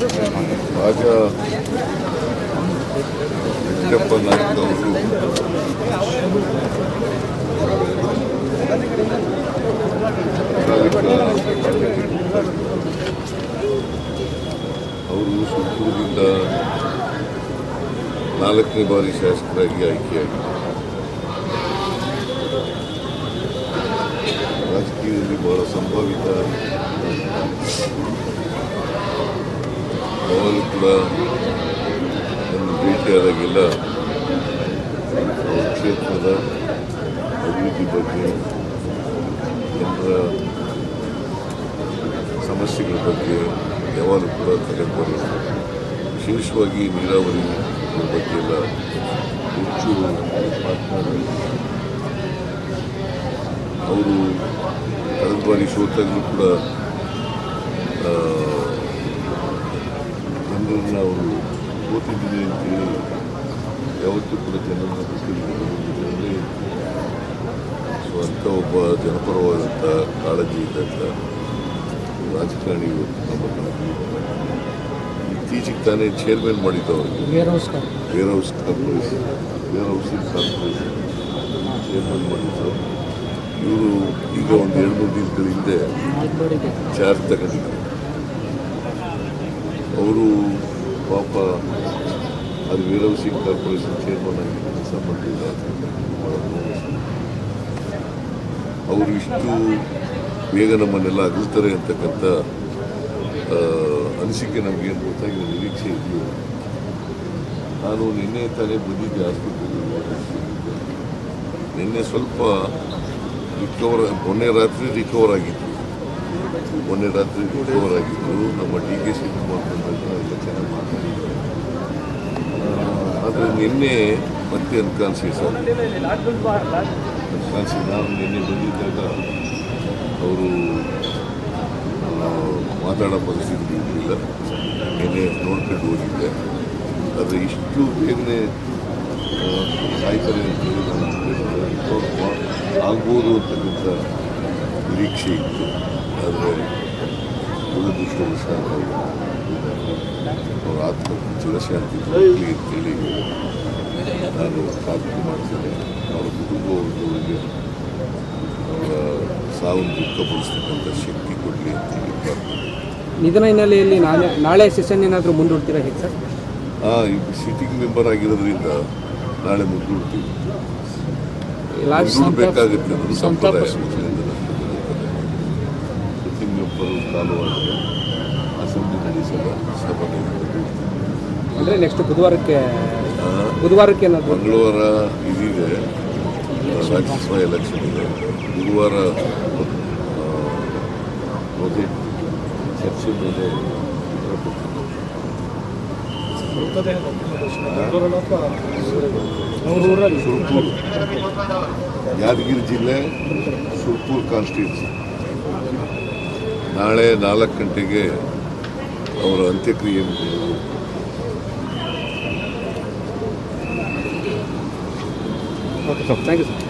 ರಾಜ ವೆಂಕಟಪ್ಪ ನಾಯ್ಕ ಅವರು ಅವರು ಸುತ್ತೂರಿನಿಂದ ನಾಲ್ಕನೇ ಬಾರಿ ಶಾಸಕರಾಗಿ ಆಯ್ಕೆಯಾಗಿದ್ದಾರೆ ರಾಜಕೀಯದಲ್ಲಿ ಬಹಳ ಸಂಭಾವಿತ ಯಾವಾಗಲೂ ಕೂಡ ನನ್ನ ಭೇಟಿಯಾದಾಗೆಲ್ಲ ಅವ್ರ ಕ್ಷೇತ್ರದ ಅಭಿವೃದ್ಧಿ ಬಗ್ಗೆ ಜನರ ಸಮಸ್ಯೆಗಳ ಬಗ್ಗೆ ಯಾವಾಗಲೂ ಕೂಡ ತಲೆಬರು. ವಿಶೇಷವಾಗಿ ನೀರಾವರಿ ಬಗ್ಗೆ ಎಲ್ಲ ಹೆಚ್ಚು ಮಾತನಾಡಿ. ಅವರು ಕಳೆದ ಬಾರಿ ಸೋತಾಗಲೂ ಕೂಡ ಜನರನ್ನ ಅವರು ಓದಿದ್ದೀವಿ ಅಂತೇಳಿ ಯಾವತ್ತೂ ಕೂಡ ಜನರನ್ನು ಬಿಟ್ಟಿದ್ದಾರೆ ಸೊ ಅಂಥ ಒಬ್ಬ ಜನಪರವಾದಂಥ ಕಾಳಜಿ ಇದ್ದಂಥ ರಾಜಕಾರಣಿ ಇವತ್ತು ನಮ್ಮ. ಇತ್ತೀಚೆಗೆ ತಾನೇ chairman ಮಾಡಿದ್ದವರಿಗೆ warehouse corporation warehousing corporation chairman ಮಾಡಿದ್ರು ಇವರು ಈಗ ಒಂದು ಎರಡು ಮೂರು ದಿನಗಳ ಹಿಂದೆ ಚಾರ್ಜ್ ತಗೊಂಡಿದ್ದರು. ಅವರು ಪಾಪ ಅದು ವೀರವ್ ಸಿಂಗ್ ಕಾರ್ಪೊರೇಷನ್ ಚೇರ್ಮನ್ ಆಗಿ ಅವರು ಇಷ್ಟು ಬೇಗ ನಮ್ಮನ್ನೆಲ್ಲ ಅಗಲ್ತಾರೆ ಅಂತಕ್ಕಂಥ ಅನಿಸಿಕೆ ನಮಗೇನು ಗೊತ್ತಾಗಿಲ್ಲ ನಿರೀಕ್ಷೆ ಇದೆಯೋ. ನಾನು ನಿನ್ನೆ ತಾನೇ ಬಂದಿದ್ದೆ ಆಸ್ಪತ್ರೆಗೆ ನಿನ್ನೆ ಸ್ವಲ್ಪ ರಿಕವರ್ ಮೊನ್ನೆ ರಾತ್ರಿ ರಿಕವರ್ ಆಗಿತ್ತು. ಮೊನ್ನೆ ರಾತ್ರಿ ಆಗಿದ್ದು ನಮ್ಮ ಡಿ ಕೆ ಶಿವಕುಮಾರ್ ಬಂದಾಗ ಎಲ್ಲ ಚೆನ್ನಾಗಿ ಮಾತಾಡಿದ್ರು ಆದರೆ ನಿನ್ನೆ ಮತ್ತೆ ಅನ್ಕಾನ್ಸಿಯಸ್ ಅನ್ಕಾನ್ಸಿ ನಾನು ನಿನ್ನೆ ಬಂದಿದ್ದಾಗ ಅವರು ಮಾತಾಡೋ ಪರಿಸ್ಥಿತಿ ಇರಲಿಲ್ಲ. ನಿನ್ನೆ ನೋಡ್ಕೊಂಡು ಹೋಗಿದ್ದೆ. ಆದರೆ ಇಷ್ಟು ಬೇಗನೆ ಸಾಯ್ತಾರೆ ಅಂತೇಳಿ ನಾನು ಆಗ್ಬೋದು ಅಂತಕ್ಕಂಥ ನಿರೀಕ್ಷೆ ಇತ್ತು. ಆದರೆ ದುರದೃಷ್ಟವಶ ಅವರು ಅವರ ಆತ್ಮ ಚಿರಶಾಂತಿ ದೊರಕಲಿ ಅಂತೇಳಿ ನಾನು ಪ್ರಾರ್ಥನೆ ಮಾಡ್ತೇನೆ. ಅವರ ಕುಟುಂಬವರಿಗೆ ಅವರ ಸಾವನ್ನು ದುಃಖಪಡಿಸ್ತಕ್ಕಂಥ ಶಕ್ತಿ ಕೊಡಲಿ ಅಂತೇಳಿ ಪ್ರಾರ್ಥನೆ ನಿಧನ ಹಿನ್ನೆಲೆಯಲ್ಲಿ ನಾಳೆ ನಾಳೆ ಸೆಷನ್ ಏನಾದರೂ ಮುಂದೂಡ್ತೀರಾ ಹೇಗೆ ಸರ್? ಹಾಂ ಈ ಸಿಟ್ಟಿಂಗ್ ಮೆಂಬರ್ ಆಗಿರೋದ್ರಿಂದ ನಾಳೆ ಮುಂದೂಡ್ತೀವಿ. ಸಂತಾಪ ಸಂಪ್ರದಾಯ. ಸಿಟ್ಟಿಂಗ್ ಕಾಲು ಅಸೆಂಬ್ಲಿ ನಡೆಸಲು ಸಭೆ. ಅಂದರೆ ನೆಕ್ಸ್ಟ್ ಬುಧವಾರಕ್ಕೆ ಬುಧವಾರಕ್ಕೆ ಏನಾದರೂ ಮಂಗಳವಾರ ಇದಿದೆ ರಾಜ್ಯಸಭಾ ಎಲೆಕ್ಷನ್ ಇದೆ ಗುರುವಾರ ಬಜೆಟ್ ಚರ್ಚೆ ಮೇಲೆ. ಸುರ್ಪುರ್ ಯಾದಗಿರಿ ಜಿಲ್ಲೆ ಸುರ್ಪುರ್ ಕಾನ್ಸ್ಟಿಟ್ಯೂನ್ಸಿ ನಾಳೆ ನಾಲ್ಕು ಗಂಟೆಗೆ ಅವರ ಅಂತ್ಯಕ್ರಿಯೆ ಥ್ಯಾಂಕ್ ಯು ಸರ್